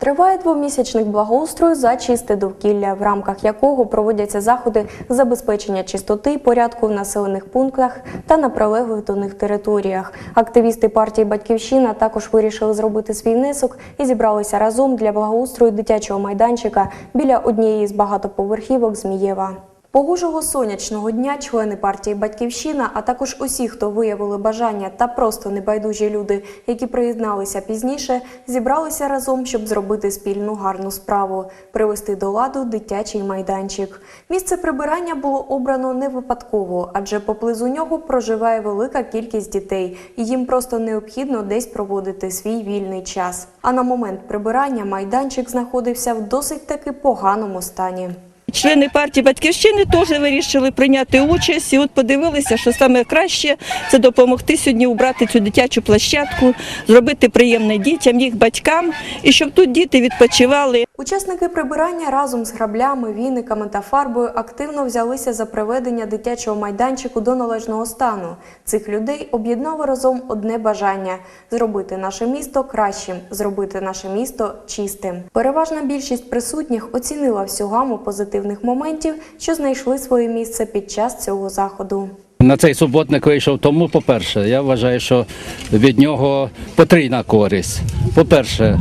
Триває двомісячник благоустрою за чисте довкілля, в рамках якого проводяться заходи забезпечення чистоти порядку в населених пунктах та на прилеглих до них територіях. Активісти партії Батьківщина також вирішили зробити свій внесок і зібралися разом для благоустрою дитячого майданчика біля однієї з багатоповерхівок Змієва. Погожого сонячного дня члени партії Батьківщина, а також усі, хто виявили бажання та просто небайдужі люди, які приєдналися пізніше, зібралися разом, щоб зробити спільну гарну справу привести до ладу дитячий майданчик. Місце прибирання було обрано не випадково, адже поблизу нього проживає велика кількість дітей, і їм просто необхідно десь проводити свій вільний час. А на момент прибирання майданчик знаходився в досить таки поганому стані. Члени партії Батьківщини теж вирішили прийняти участь і от подивилися, що саме краще це допомогти сьогодні убрати цю дитячу площадку, зробити приємне дітям, їх батькам, і щоб тут діти відпочивали. Учасники прибирання разом з граблями, віниками та фарбою активно взялися за приведення дитячого майданчику до належного стану. Цих людей об'єднало разом одне бажання зробити наше місто кращим, зробити наше місто чистим. Переважна більшість присутніх оцінила всю гаму позитивних моментів, що знайшли своє місце під час цього заходу. На цей суботник вийшов тому, по-перше, я вважаю, що від нього потрійна користь. По-перше,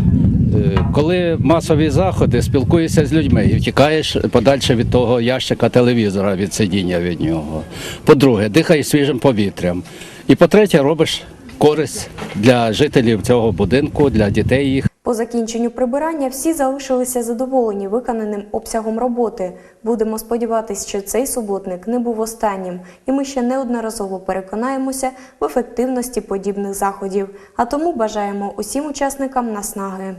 коли масові заходи, спілкуєшся з людьми і втікаєш подальше від того ящика телевізора, від сидіння від нього. По-друге, дихаєш свіжим повітрям. І по-третє, робиш користь для жителів цього будинку, для дітей їх. По закінченню прибирання всі залишилися задоволені виконаним обсягом роботи. Будемо сподіватися, що цей суботник не був останнім, і ми ще неодноразово переконаємося в ефективності подібних заходів. А тому бажаємо усім учасникам наснаги.